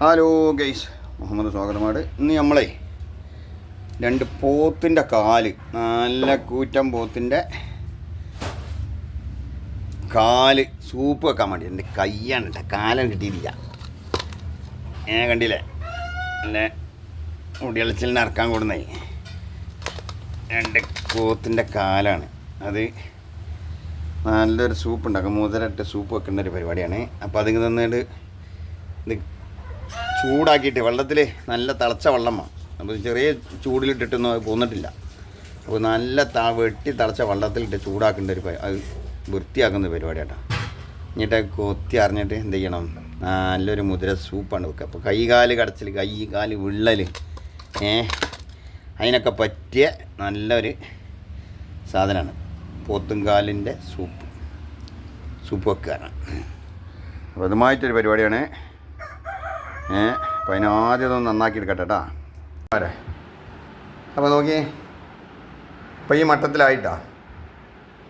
Hello guys Muhammad Swagathamad ഇന്ന് നമ്മളെ രണ്ട് പോത്തിന്റെ കാൽ നല്ല കൂറ്റം പോത്തിന്റെ കാൽ സൂപ്പ് വെക്കാൻ വേണ്ടി എന്റെ കയ്യാണ് കേട്ടോ കാലം കിട്ടിയില്ല ഏ കണ്ടില്ലേ? എന്റെ മുടിയളച്ചിലിന് ഇറക്കാൻ കൂടുന്നേ. രണ്ട് പോത്തിന്റെ കാലാണ്. അത് നല്ലൊരു സൂപ്പ് ഉണ്ടാക്കും. മൂതരട്ട് സൂപ്പ് വെക്കുന്ന ഒരു പരിപാടിയാണ്. അപ്പോൾ അതിങ്ങനെ തന്നിട്ട് ഇത് ചൂടാക്കിയിട്ട് വെള്ളത്തിൽ നല്ല തിളച്ച വെള്ളമാണ്. അപ്പോൾ ചെറിയ ചൂടിലിട്ടിട്ടൊന്നും അത് പോന്നിട്ടില്ല. അപ്പോൾ നല്ല ത വെട്ടി തിളച്ച വെള്ളത്തിലിട്ട് ചൂടാക്കേണ്ട ഒരു അത് വൃത്തിയാക്കുന്ന പരിപാടിയാട്ടോ. എന്നിട്ട് കൊത്തി അറിഞ്ഞിട്ട് എന്ത് ചെയ്യണം? നല്ലൊരു മുതിര സൂപ്പാണ് വെക്കുക. അപ്പോൾ കൈകാൽ കടച്ചൽ കൈ കാൽ വിള്ളൽ ഏ അതിനൊക്കെ പറ്റിയ നല്ലൊരു സാധനമാണ് പോത്തുംകാലിന്റെ സൂപ്പ്. സൂപ്പ് വെക്കാനാണ്. അപ്പോൾ അതുമായിട്ടൊരു പരിപാടിയാണ്. ഏ അപ്പോൾ അതിനാദ്യം ഒന്ന് നന്നാക്കി എടുക്കട്ടെ കേട്ടോ ആരെ? അപ്പോൾ നോക്കി ഇപ്പോൾ ഈ മട്ടത്തിലായിട്ടാ.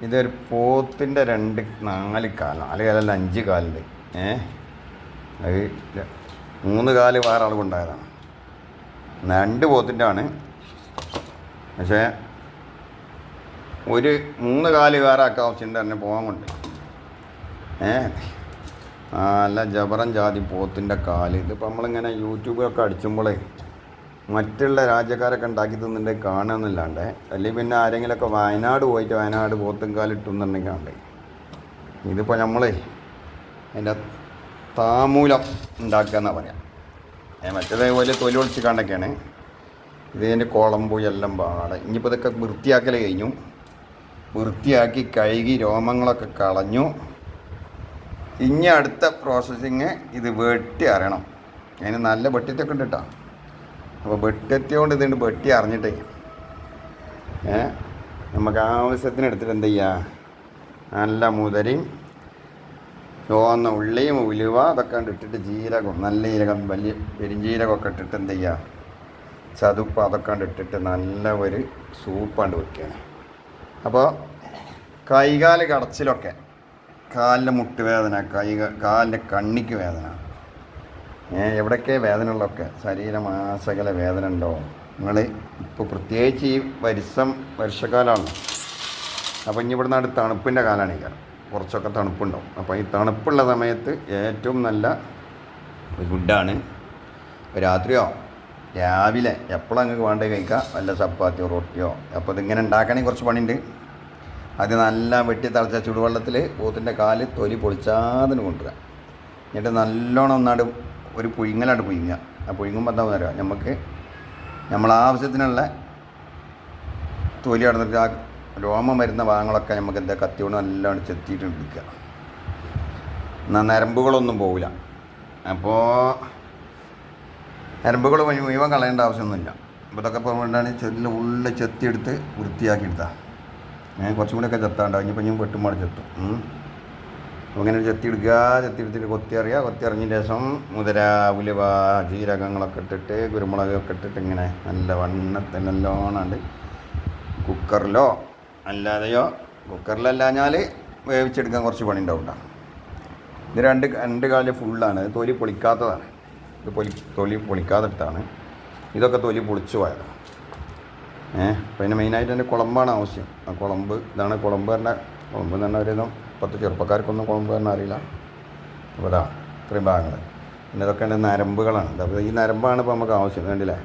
ഇതൊരു പോത്തിന്റെ രണ്ട് നാല് കാലം നാല് കാലല്ല അഞ്ച് കാലുണ്ട് ഏ അത് മൂന്ന് കാൽ വേറെ ആളുകൊണ്ടായതാണ് രണ്ട് പോത്തിന്റെ ആണ് പക്ഷേ ഒരു മൂന്ന് കാൽ വേറെ ആക്കാൻ ആവശ്യമുണ്ട് തന്നെ പോകാൻ കൊണ്ട്. ഏ നല്ല ജബറൻ ജാതി പോത്തിന്റെ കാൽ. ഇതിപ്പോൾ നമ്മളിങ്ങനെ യൂട്യൂബിലൊക്കെ അടിച്ചുമ്പോഴേ മറ്റുള്ള രാജ്യക്കാരൊക്കെ ഉണ്ടാക്കി തിന്നിട്ടുണ്ടെങ്കിൽ കാണുന്നില്ലാണ്ട് അല്ലെങ്കിൽ പിന്നെ ആരെങ്കിലുമൊക്കെ വയനാട് പോയിട്ട് വയനാട് പോത്തും കാലിട്ടുന്നുണ്ടെങ്കിൽ കണ്ടേ. ഇതിപ്പോൾ നമ്മളേ അതിന്റെ താമൂലം ഉണ്ടാക്കുക എന്നാണ് പറയാം മറ്റേതേപോലെ തൊലി ഒളിച്ച് കണ്ടൊക്കെയാണ് ഇതിന്റെ കുളമ്പു എല്ലാം പാടെ. ഇനിയിപ്പോൾ ഇതൊക്കെ വൃത്തിയാക്കൽ കഴിഞ്ഞു. വൃത്തിയാക്കി കഴുകി രോമങ്ങളൊക്കെ കളഞ്ഞു. ഇനി അടുത്ത പ്രോസസ്സിങ് ഇത് വെട്ടി അറിയണം. അതിന് നല്ല വെട്ടിത്തൊക്കെ ഉണ്ട് കേട്ടോ അപ്പോൾ വെട്ടിയത്തോണ്ട് ഇതുണ്ട് വെട്ടി അറിഞ്ഞിട്ടേ. ഏ? നമുക്ക് ആവശ്യത്തിന് എടുത്തിട്ട് എന്ത് ചെയ്യുക നല്ല മുതരയും ചുവന്ന ഉള്ളിയും ഉലുവ അതൊക്കെ ഇട്ടിട്ട് ജീരകം നല്ല ജീരകം വലിയ പെരിഞ്ജീരകമൊക്കെ ഇട്ടിട്ട് എന്ത് ചെയ്യുക ചതുപ്പ് അതൊക്കെ ഇട്ടിട്ട് നല്ല ഒരു സൂപ്പാണ്ട് വയ്ക്കുകയാണ് അപ്പോൾ കൈകാൽ കടച്ചിലൊക്കെ കാലിന്റെ മുട്ടുവേദന കൈ കാലിന്റെ കണ്ണിക്ക് വേദന. ഏ എവിടെയൊക്കെ വേദന ഉള്ളതൊക്കെ ശരീരമാസകല വേദന ഉണ്ടോ? നിങ്ങൾ ഇപ്പോൾ പ്രത്യേകിച്ച് ഈ വരിസം വർഷക്കാലമാണ് അപ്പോൾ ഇനി ഇവിടുന്ന് അടുത്ത് തണുപ്പിന്റെ കാലമാണ് ഈ കുറച്ചൊക്കെ തണുപ്പുണ്ടാവും. അപ്പോൾ ഈ തണുപ്പുള്ള സമയത്ത് ഏറ്റവും നല്ല ഒരു ഫുഡാണ് രാത്രിയോ? രാവിലെ എപ്പോഴും നിങ്ങൾക്ക് വേണ്ടത് കഴിക്കാം? വല്ല ചപ്പാത്തിയോ റൊട്ടിയോ? അപ്പോൾ ഇതിങ്ങനെ ഉണ്ടാക്കണമെങ്കിൽ കുറച്ച് പണിയുണ്ട്. അത് നല്ല വെട്ടി തിളച്ച ചുടുവെള്ളത്തിൽ പോത്തിന്റെ കാൽ തൊലി പൊളിച്ചാതിന് കൊണ്ടുവരിക എന്നിട്ട് നല്ലോണം ഒന്നാട് ഒരു പുഴുങ്ങലാണ്ട് പുഴുങ്ങുക ആ പുഴുങ്ങുമ്പോൾ എന്താ പറയുക നമുക്ക് നമ്മളെ ആവശ്യത്തിനുള്ള തൊലി അടന്നിട്ട് ആ രോമം വരുന്ന ഭാഗങ്ങളൊക്കെ നമുക്ക് എന്താ കത്തി കൊണ്ട് നല്ലോണം ചെത്തിയിട്ട് എടുക്കുക എന്നാൽ നരമ്പുകളൊന്നും പോവില്ല അപ്പോൾ നരമ്പുകൾ മുഴുവൻ കളയേണ്ട ആവശ്യമൊന്നുമില്ല. അപ്പോൾ ഇതൊക്കെ പറഞ്ഞാണ് ചെല്ലിൽ ഉള്ളിൽ ചെത്തിയെടുത്ത് വൃത്തിയാക്കി എടുത്താൽ കുറച്ചും കൂടെയൊക്കെ ചെത്താണ്ട്. ഇനിയിപ്പോൾ ഞാൻ വെട്ടുമ്പോൾ ചെത്തും. അപ്പോൾ ഇങ്ങനെ ചെത്തി എടുക്കുക. ചെത്തി എടുത്തിട്ട് കൊത്തി അറിയുക കൊത്തി അറിഞ്ഞതിന് ശേഷം മുതിര ഉലുവ ജീരകങ്ങളൊക്കെ ഇട്ടിട്ട് കുരുമുളകൊക്കെ ഇട്ടിട്ട് ഇങ്ങനെ നല്ല വണ്ണത്തിൽ നല്ലോണമുണ്ട് കുക്കറിലോ അല്ലാതെയോ കുക്കറിലല്ലാഞ്ഞാൽ വേവിച്ചെടുക്കാൻ കുറച്ച് പണി ഉണ്ടാവും ഇത് രണ്ട് രണ്ട് കാൽ ഫുള്ളാണ്. തൊലി പൊളിക്കാത്തതാണ്. ഇത് പൊലി തൊലി പൊളിക്കാതെടുത്താണ്. ഇതൊക്കെ തൊലി പൊളിച്ചു പോയതാണ്. ഏഹ് അതിന് മെയിനായിട്ട് എന്റെ കുളമ്പാണ് ആവശ്യം. ആ കുളമ്പ് ഇതാണ് കുളമ്പ് തന്നെ കുളമ്പ് തന്നെ ഒരു പത്ത് ചെറുപ്പക്കാർക്കൊന്നും കുളമ്പ് തന്നെ അറിയില്ല. അപ്പോൾ ഇതാ ഇത്രയും ഭാഗങ്ങൾ പിന്നെ ഇതൊക്കെ എന്റെ നരമ്പുകളാണ്. അപ്പോൾ ഈ നരമ്പാണ് ഇപ്പോൾ നമുക്ക് ആവശ്യം വേണ്ടില്ലേ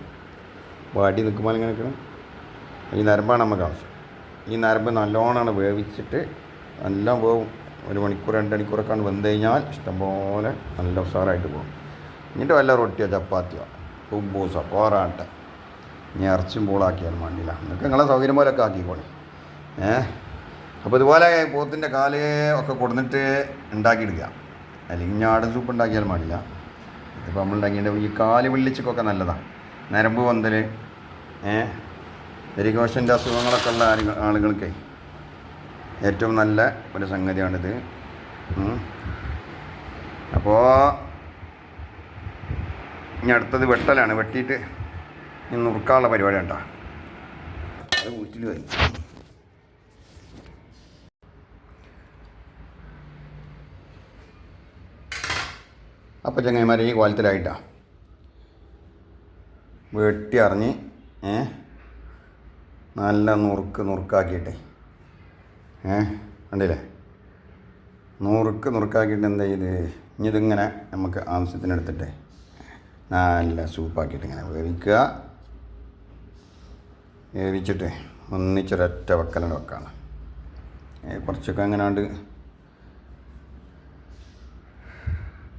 വാടി നിൽക്കുമ്പോൾ ഇങ്ങനെ നിൽക്കണം ഈ നരമ്പാണ് നമുക്ക് ആവശ്യം. ഈ നരമ്പ് നല്ലോണമാണ് വേവിച്ചിട്ട് നല്ല വേവും. ഒരു മണിക്കൂർ രണ്ട് മണിക്കൂറൊക്കെ വെന്ത് കഴിഞ്ഞാൽ ഇഷ്ടംപോലെ നല്ല ഉഷാറായിട്ട് പോകും. എന്നിട്ട് വല്ല റൊട്ടിയോ ചപ്പാത്തിയോ കുബൂസോ പോറാട്ട ഇനി ഇറച്ചും പൂളാക്കിയാലും വേണ്ടില്ല നിങ്ങൾക്ക് നിങ്ങളെ സൗകര്യം പോലെയൊക്കെ ആക്കിക്കോളി. ഏ? അപ്പോൾ ഇതുപോലെ പോത്തിന്റെ കാൽ ഒക്കെ കൊടുന്നിട്ട് ഉണ്ടാക്കിയെടുക്കുക. അല്ലെങ്കിൽ ഞാടൻ സൂപ്പ് ഉണ്ടാക്കിയാലും പാടില്ല ഇതിപ്പോൾ നമ്മൾ ഉണ്ടാക്കിയിട്ട് ഈ കാൽ വിള്ളിച്ചൊക്കെ നല്ലതാണ് നരമ്പ് പന്തൽ ഏ? വെരികോഷന്റെ അസുഖങ്ങളൊക്കെ ഉള്ള ആളുകൾ ആളുകൾക്ക് ഏറ്റവും നല്ല ഒരു സംഗതിയാണിത്. അപ്പോൾ ഇനി അടുത്തത് വെട്ടലാണ്. വെട്ടിയിട്ട് ഇനി നുറുക്കാനുള്ള പരിപാടി ഉണ്ടോ അത് വീട്ടിൽ വരും. അപ്പോൾ ചങ്ങന്മാരെ ഈ കോലത്തിലായിട്ടാണ് വെട്ടി അറിഞ്ഞ് ഏ? നല്ല നുറുക്ക് നുറുക്കാക്കിയിട്ട്. ഏ? കണ്ടില്ലേ? നുറുക്ക് നുറുക്കാക്കിയിട്ട് എന്താ ചെയ്ത് ഇനി ഇതിങ്ങനെ നമുക്ക് ആവശ്യത്തിനെടുത്തിട്ട് നല്ല സൂപ്പാക്കിയിട്ട് ഇങ്ങനെ വേവിക്കുക. വേവിച്ചിട്ട് ഒന്നിച്ചൊരൊറ്റ വെക്കലാണ് വെക്കാണ്. കുറച്ചൊക്കെ അങ്ങനെ ഉണ്ട്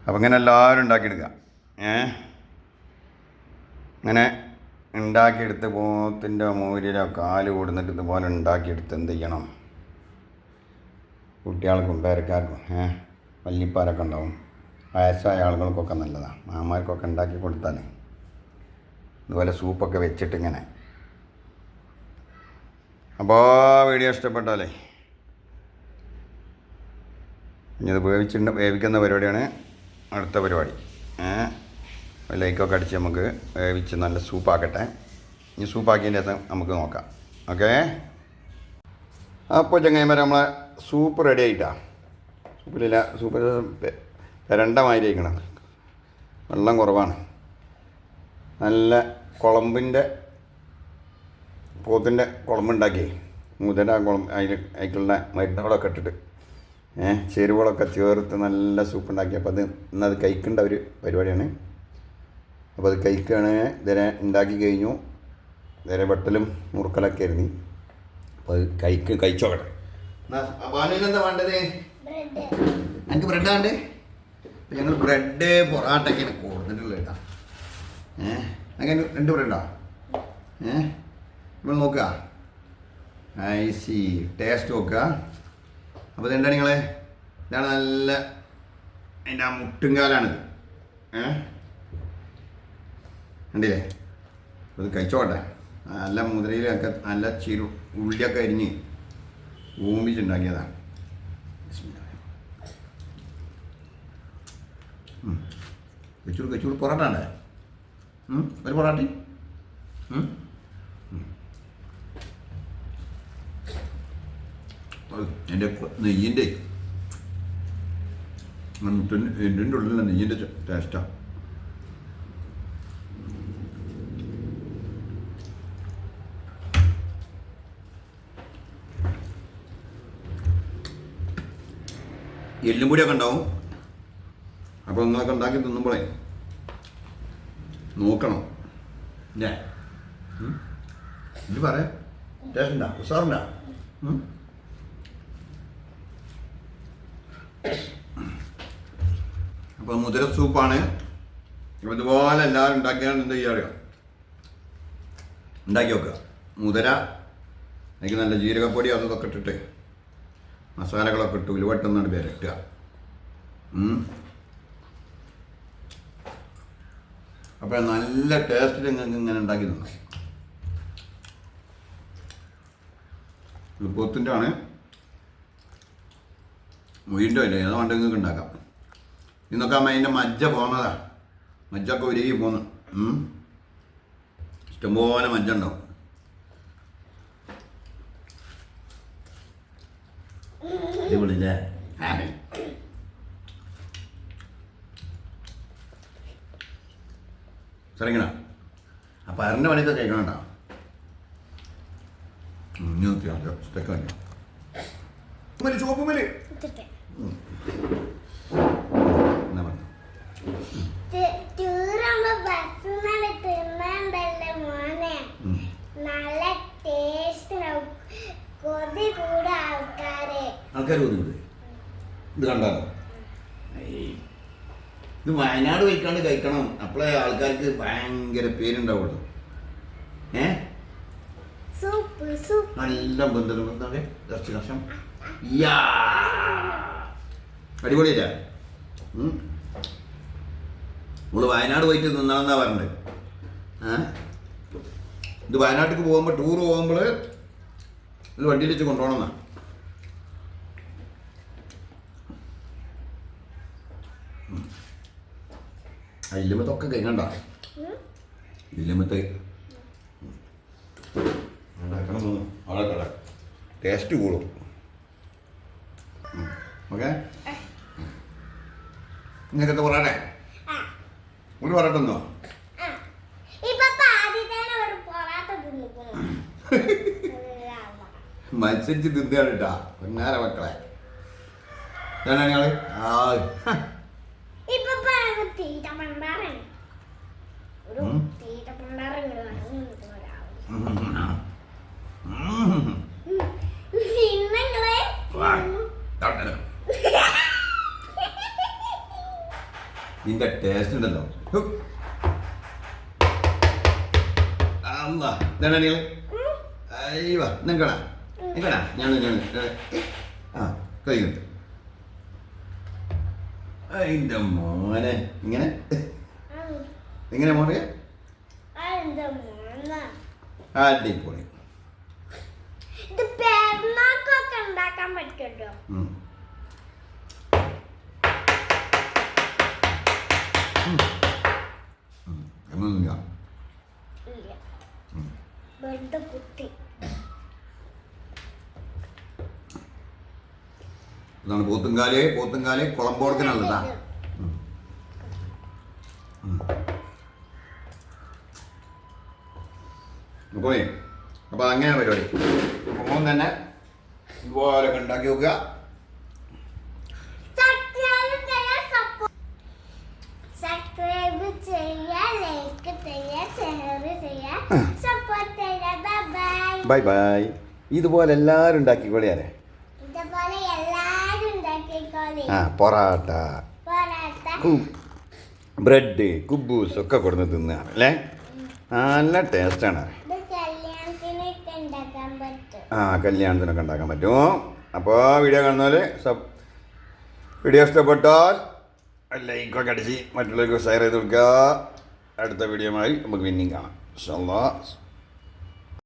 അപ്പം ഇങ്ങനെ എല്ലാവരും ഉണ്ടാക്കിയെടുക്കുക ഏ? ഇങ്ങനെ ഉണ്ടാക്കിയെടുത്ത് പോത്തിന്റെ മൂരിലോ കാൽ കൂടുന്നിട്ട് ഇതുപോലെ ഉണ്ടാക്കിയെടുത്ത് എന്ത് ചെയ്യണം? കുട്ടികൾക്കും പേരക്കാർക്കും ഏ? വല്ലിപ്പാരൊക്കെ ഉണ്ടാവും. വയസ്സായ ആളുകൾക്കൊക്കെ നല്ലതാണ് മാമാർക്കൊക്കെ ഉണ്ടാക്കി കൊടുത്താൽ ഇതുപോലെ സൂപ്പൊക്കെ വെച്ചിട്ട് ഇങ്ങനെ അപ്പോൾ വീഡിയോ ഇഷ്ടപ്പെട്ടാലേ. ഇനി അത് വേവിച്ചിട്ട് വേവിക്കുന്ന പരിപാടിയാണ് അടുത്ത പരിപാടി. ലൈക്കൊക്കെ അടിച്ച് നമുക്ക് വേവിച്ച് നല്ല സൂപ്പാക്കട്ടെ. ഇനി സൂപ്പാക്കിയതിന്റെ ശേഷം നമുക്ക് നോക്കാം. ഓക്കേ? അപ്പോൾ ചങ്ങായിമാരെ നമ്മളെ സൂപ്പ് റെഡി ആയിട്ടാ. സൂപ്പിലില്ല സൂപ്പ് രണ്ട മാതിരി ആയിക്കണം വെള്ളം കുറവാണ്. നല്ല കുളമ്പിന്റെ പോത്തിന്റെ കുളമ്പുണ്ടാക്കി. മുതല കുളം അതിൽ അതിലുള്ള മരുന്നുകളൊക്കെ ഇട്ടിട്ട്. ഏഹ് ചേരുവകളൊക്കെ ചേർത്ത് നല്ല സൂപ്പ് ഉണ്ടാക്കി അപ്പോൾ അത് ഇന്നത് കഴിക്കേണ്ട ഒരു പരിപാടിയാണ്. അപ്പോൾ അത് കഴിക്കുകയാണ് ഇതിനെ ഉണ്ടാക്കി കഴിഞ്ഞു. ഇതിനെ വെട്ടലും മുറുക്കലൊക്കെ ആയിരുന്നു. അപ്പോൾ അത് കഴിക്ക് കഴിച്ചോക്കട്ടെ എന്താ വേണ്ടത്? എനിക്ക് ബ്രെഡ് വേണ്ടേ? അപ്പോൾ ഞങ്ങൾ ബ്രെഡ് പൊറാട്ടൊക്കെയാണ് കൂടുതലുള്ളത് കേട്ടോ. ഏഹ് അങ്ങനെ രണ്ട് ബ്രെഡാ? ഏഹ് നമ്മൾ നോക്കുക. ഐ സി ടേസ്റ്റ് നോക്കുക. അപ്പോൾ ഇതെന്താണ് നിങ്ങളെ? ഇതാണ് നല്ല അതിന്റെ ആ മുട്ടുംകാലാണിത് ഏ? കണ്ടില്ലേ? അത് കഴിച്ചോട്ടെ. നല്ല മുതിരയിലൊക്കെ നല്ല ചിരു ഉള്ളിയൊക്കെ അരിഞ്ഞ് ഊമിച്ചുണ്ടാക്കിയതാണ് കച്ചൂർ കച്ചൂർ പൊറോട്ട ഉണ്ട് ഒരു പൊറാട്ടി എന്റെ നെയ്യിന്റെ എന്റെ ഉള്ളിലെ നെയ്യിന്റെ ടേസ്റ്റാണ് എല്ലും പൊടിയൊക്കെ ഉണ്ടാവും. അപ്പോൾ നിങ്ങളൊക്കെ ഉണ്ടാക്കി തിന്നുമ്പോഴേ നോക്കണം. അല്ലേ പറയാം. ടേസ്റ്റ് ഉണ്ടാ ഉസാറുണ്ടാ? അപ്പോൾ മുതിര സൂപ്പാണ്. ഇതുപോലെ എല്ലാവരും ഉണ്ടാക്കിയാൽ എന്ത് ചെയ്യുക ഉണ്ടാക്കി വെക്കുക. മുതിര എനിക്ക് നല്ല ജീരകപ്പൊടി അതൊക്കെ ഇട്ടിട്ട് മസാലകളൊക്കെ ഇട്ട് ഉലുവട്ടെന്നാണ് പേരിട്ടുക അപ്പോൾ നല്ല ടേസ്റ്റിൽ നിങ്ങൾക്ക് ഇങ്ങനെ ഉണ്ടാക്കി തന്നു. പോത്തിന്റെ ആണ് വീണ്ടും ഇല്ല? ഏതോ കൊണ്ട് ഉണ്ടാക്കാം. ഇന്നൊക്കെ അമ്മ അതിന്റെ മജ്ജ പോന്നതാ മജ്ജൊക്കെ ഒരുകി പോന്നു. ഇഷ്ടംപോലെ മജ്ജ ഉണ്ടാവും. അടിപൊളിയില്ലേ? ചെറിയണ അപ്പം അരന്റെ പണിയൊക്കെ കഴിക്കണം കേട്ടോ ഇനി നോക്കിയാൽ സ്റ്റെക്ക് വയ്ക്കാം മതി ചുവപ്പ് മൽ ആൾക്കാർ ബുദ്ധിമുട്ട് ഇത് കണ്ടാലോ? ഇത് വയനാട് പോയിക്കാണ്ട് കഴിക്കണം. അപ്പോഴേ ആൾക്കാർക്ക് ഭയങ്കര പേരുണ്ടാവുള്ളൂ. ഏ? നല്ല ബന്ധം ബന്ധമേ ഇറച്ചി കഷം യാ അടിപൊളിയല്ല നമ്മൾ വയനാട് പോയിട്ട് നിന്നാണെന്നാ പറഞ്ഞത്? ഇത് വയനാട്ടിലേക്ക് പോകുമ്പോൾ ടൂർ പോകുമ്പോൾ ഇത് വണ്ടിയിൽ വെച്ച് കൊണ്ടുപോകണമെന്നാ ഇല്ലുമത്തൊക്കെ കഴിഞ്ഞണ്ട ഇല്ലുമത്ത്. ഉണ്ടാക്കണം ടേസ്റ്റ് കൂടും. നിനക്കത്തെ പറയണേ ഒരു പറയട്ടെ എന്നോ മത്സരിച്ച് തിന്നുകയാണ് കേട്ടാ പൊന്നാര മക്കളെ. ഞാനാണ് ഞങ്ങൾ ആ. തീറ്റ ഇതിന്റെ ടേസ്റ്റ് ഉണ്ടല്ലോ. നിൽക്കണ ഞാൻ ഞാൻ ആ കഴിയുന്നുണ്ട് അതിന്റെ മോനെ ഇങ്ങനെ. മോനെ? അടിപൊളി. ഇത് പെരുന്നാക്കൊക്കെ ഉണ്ടാക്കാൻ പറ്റുമല്ലോ? ഇതാണ് പോത്തുംകാൽ പോത്തുംകാൽ കുളമ്പോടത്തിനുള്ളതാ പോയി. അപ്പോൾ അങ്ങനെ പരിപാടി. മോൻ തന്നെ ഇതുപോലൊക്കെ ഉണ്ടാക്കി നോക്കുക. സബ്സ്ക്രൈബ് ലൈക്ക് ഷെയർ സപ്പോർട്ട് ചെയ്യാ ബൈ ബൈ ബൈ ഇതുപോലെ എല്ലാവരും ഉണ്ടാക്കിക്കോളിയാരെ ഇതുപോലെ എല്ലാരും ഉണ്ടാക്കിക്കോളി ആ പൊറാട്ട. ബ്രെഡ് കുബൂസ് ഒക്കെ കൊടുന്ന് തിന്നുകയാണ് അല്ലേ? നല്ല ടേസ്റ്റാണ് ആ കല്യാണത്തിനൊക്കെ ഉണ്ടാക്കാൻ പറ്റും. അപ്പോൾ വീഡിയോ കാണുന്നവർ സബ് വീഡിയോ ഇഷ്ടപ്പെട്ടാൽ ലൈക്കൊക്കെ അടിച്ച് മറ്റുള്ളവർക്ക് ഷെയർ ചെയ്ത് കൊടുക്കുക. അടുത്ത വീഡിയോ ആയി നമുക്ക് പിന്നെയും കാണാം.